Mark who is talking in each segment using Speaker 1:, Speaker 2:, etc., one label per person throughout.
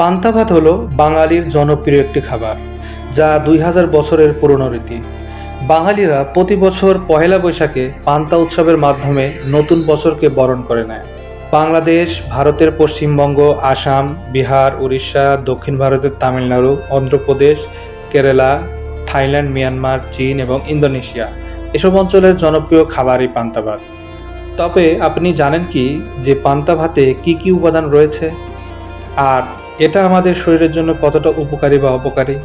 Speaker 1: পান্তা ভাত হলো বাঙালির জনপ্রিয় একটি খাবার, যা দুই হাজার বছরের পুরনো রীতি। বাঙালিরা প্রতি বছর পহেলা বৈশাখে পান্তা উৎসবের মাধ্যমে নতুন বছরকে বরণ করে নেয়। বাংলাদেশ, ভারতের পশ্চিমবঙ্গ, আসাম, বিহার, উড়িষ্যা, দক্ষিণ ভারতের তামিলনাড়ু, অন্ধ্রপ্রদেশ, কেরালা, থাইল্যান্ড, মিয়ানমার, চীন এবং ইন্দোনেশিয়া এসব অঞ্চলের জনপ্রিয় খাবারই পান্তা ভাত তবে আপনি জানেন কি যে পান্তা ভাতে কী কী উপাদান রয়েছে? আর এটা আমাদের শরীরের জন্য কতটা উপকারী বা অপকারী?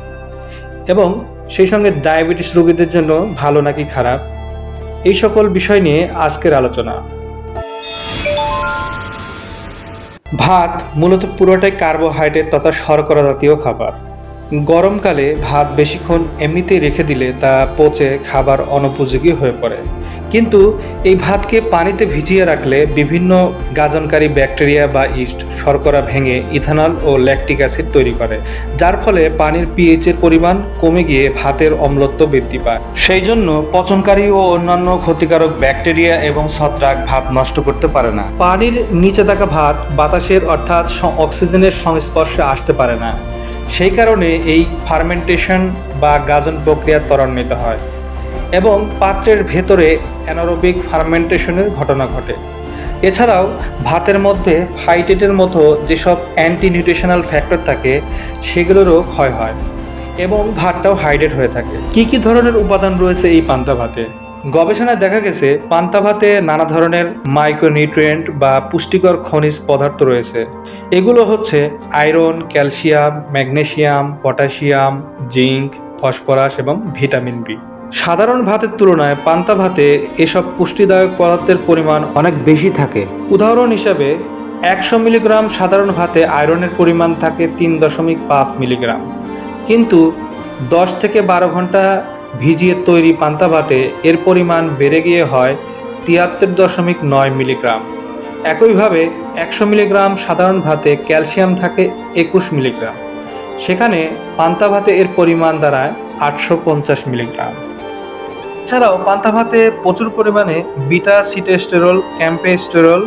Speaker 1: এবং সেই সঙ্গে ডায়াবেটিস রোগীদের জন্য ভালো নাকি খারাপ? এই সকল বিষয় নিয়ে আজকের আলোচনা। ভাত মূলত পুরোটাই কার্বোহাইড্রেট তথা শর্করা জাতীয় খাবার। গরমকালে ভাত বেশিক্ষণ এমনিতেই রেখে দিলে তা পচে খাবার অনুপযোগী হয়ে পড়ে। কিন্তু এই ভাতকে পানিতে ভিজিয়ে রাখলে বিভিন্ন গাজনকারী ব্যাকটেরিয়া বা ইস্ট শর্করা ভেঙে ইথানল ও ল্যাকটিক অ্যাসিড তৈরি করে, যার ফলে পানির পিএইচের পরিমাণ কমে গিয়ে ভাতের অম্লত্ব বৃদ্ধি পায়। সেই জন্য পচনকারী ও অন্যান্য ক্ষতিকারক ব্যাকটেরিয়া এবং ছত্রাক ভাত নষ্ট করতে পারে না। পানির নিচে থাকা ভাত বাতাসের অর্থাৎ অক্সিজেনের সংস্পর্শে আসতে পারে না। সেই কারণে এই ফার্মেন্টেশন বা গাজন প্রক্রিয়া ত্বরান্বিত হয়। এবং পাত্রের ভেতরে অ্যানারোবিক ফার্মেন্টেশনের ঘটনা ঘটে। এছাড়াও ভাতের মধ্যে ফাইটেটের মতো যেসব অ্যান্টি নিউট্রিশনাল ফ্যাক্টর থাকে, সেগুলোরও ক্ষয় হয় এবং ভাতটাও হাইড্রেট হয়ে থাকে। কি কি ধরনের উপাদান রয়েছে এই পান্তা ভাতে? গবেষণায় দেখা গেছে, পান্তা ভাতে নানা ধরনের মাইক্রোনিউট্রিয়েন্ট বা পুষ্টিকর খনিজ পদার্থ রয়েছে। এগুলো হচ্ছে iron calcium magnesium potassium zinc phosphorus এবং ভিটামিন বি সাধারণ ভাতের তুলনায় পান্তা ভাতে এসব পুষ্টিদায়ক পদার্থের পরিমাণ অনেক বেশি থাকে। উদাহরণ হিসাবে, একশো মিলিগ্রাম সাধারণ ভাতে আয়রনের পরিমাণ থাকে তিন দশমিক পাঁচ মিলিগ্রাম। কিন্তু দশ থেকে বারো ঘণ্টা ভিজিয়ে তৈরি পান্তা ভাতে এর পরিমাণ বেড়ে গিয়ে হয় তিয়াত্তর দশমিক নয় মিলিগ্রাম। একইভাবে, একশো মিলিগ্রাম সাধারণ ভাতে ক্যালসিয়াম থাকে একুশ মিলিগ্রাম। সেখানে পান্তা ভাতে এর পরিমাণ দাঁড়ায় আটশো পঞ্চাশ মিলিগ্রাম। এছাড়াও পান্তা ভাতে প্রচুর পরিমাণে বিটা, সিটেস্টেরল, ক্যাম্পেস্টেরল,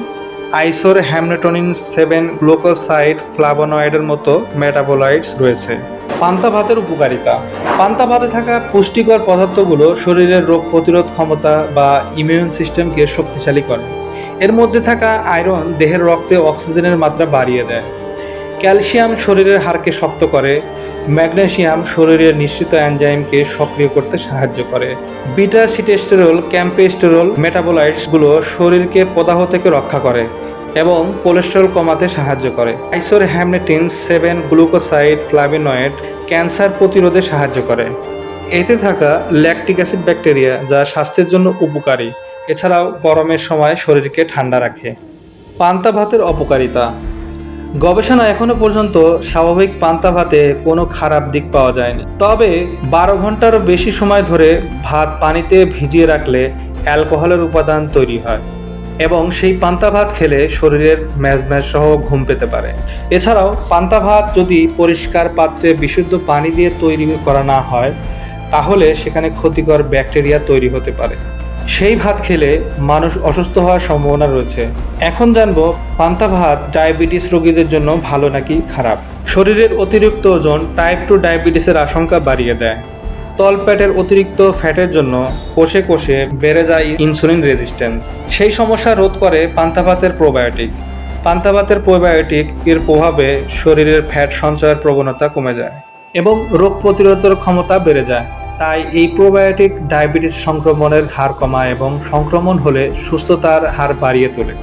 Speaker 1: আইসোর হ্যামনেটনিন সেভেন গ্লোকোসাইড ফ্লাভোনয়েডের মতো মেটাবোলাইটস রয়েছে। পান্তা ভাতের উপকারিতা। পান্তা ভাতে থাকা পুষ্টিকর পদার্থগুলো শরীরের রোগ প্রতিরোধ ক্ষমতা বা ইমিউন সিস্টেমকে শক্তিশালী করে। এর মধ্যে থাকা আয়রন দেহের রক্তে অক্সিজেনের মাত্রা বাড়িয়ে দেয়। ক্যালসিয়াম শরীরের হাড়কে শক্ত করে, ম্যাগনেসিয়াম শরীরের নিশ্চিত এনজাইমকে সক্রিয় করতে সাহায্য করে। বিটা সিটেস্টেরল, ক্যাম্পেস্টেরল মেটাবোলাইটসগুলো শরীরকে প্রদাহ থেকে রক্ষা করে এবং কোলেস্টেরল কমাতে সাহায্য করে। Isorhamnetin seven glucoside flavonoid cancer প্রতিরোধে সাহায্য করে। এতে থাকা ল্যাকটিক অ্যাসিড ব্যাকটেরিয়া যা স্বাস্থ্যের জন্য উপকারী, এছাড়াও গরমের সময় শরীরকে ঠান্ডা রাখে। পান্তা ভাতের অপকারিতা গবেষণা এখনও পর্যন্ত স্বাভাবিক পান্তা ভাতে কোনো খারাপ দিক পাওয়া যায়নি। তবে বারো ঘন্টারও বেশি সময় ধরে ভাত পানিতে ভিজিয়ে রাখলে অ্যালকোহলের উপাদান তৈরি হয় এবং সেই পান্তা ভাত খেলে শরীরের ম্যাজ ম্যাজ সহ ঘুম পেতে পারে। এছাড়াও পান্তা ভাত যদি পরিষ্কার পাত্রে বিশুদ্ধ পানি দিয়ে তৈরি করা না হয়, তাহলে সেখানে ক্ষতিকর ব্যাকটেরিয়া তৈরি হতে পারে। সেই ভাত খেলে মানুষ অসুস্থ হওয়ার সম্ভাবনা রয়েছে। এখন জানব, পান্তা ভাত ডায়াবেটিস রোগীদের জন্য ভালো নাকি খারাপ? শরীরের অতিরিক্ত ওজন টাইপ টু ডায়াবেটিসের আশঙ্কা বাড়িয়ে দেয়। তলপেটের অতিরিক্ত ফ্যাটের জন্য কোষে কোষে বেড়ে যায় ইনসুলিন রেজিস্ট্যান্স। সেই সমস্যা রোধ করে পান্তা ভাতের প্রোবায়োটিক। পান্তা ভাতের প্রোবায়োটিক এর প্রভাবে শরীরের ফ্যাট সঞ্চয়ের প্রবণতা কমে যায় এবং রোগ প্রতিরোধের ক্ষমতা বেড়ে যায়। তাই এই প্রোবায়োটিক ডায়াবেটিস সংক্রমণের হার কমায় এবং সংক্রমণ হলে সুস্থতার হার বাড়িয়ে তোলে।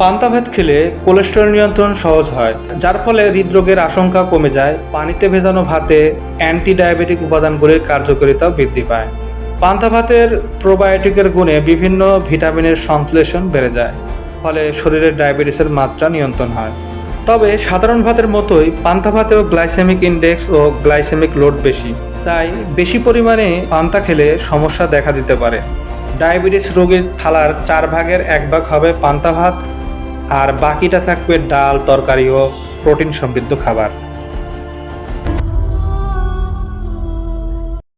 Speaker 1: পান্তা ভাত খেলে কোলেস্টেরল নিয়ন্ত্রণ সহজ হয়, যার ফলে হৃদরোগের আশঙ্কা কমে যায়, পানিতে ভেজানো ভাতে অ্যান্টি ডায়াবেটিক উপাদানগুলির কার্যকারিতাও বৃদ্ধি পায়। পান্তা ভাতের প্রোবায়োটিকের গুণে বিভিন্ন ভিটামিনের সংশ্লেষণ বেড়ে যায়, ফলে শরীরের ডায়াবেটিসের মাত্রা নিয়ন্ত্রণ হয়। তবে সাধারণ ভাতের মতোই পান্তা ভাতেও গ্লাইসেমিক ইন্ডেক্স ও গ্লাইসেমিক লোড বেশি। তাই বেশি পরিমাণে পান্তা খেলে সমস্যা দেখা দিতে পারে। ডায়াবেটিস রোগীর থালার চার ভাগের এক ভাগ হবে পান্তা ভাত, আর বাকিটা থাকবে ডাল, তরকারি ও প্রোটিন সমৃদ্ধ খাবার।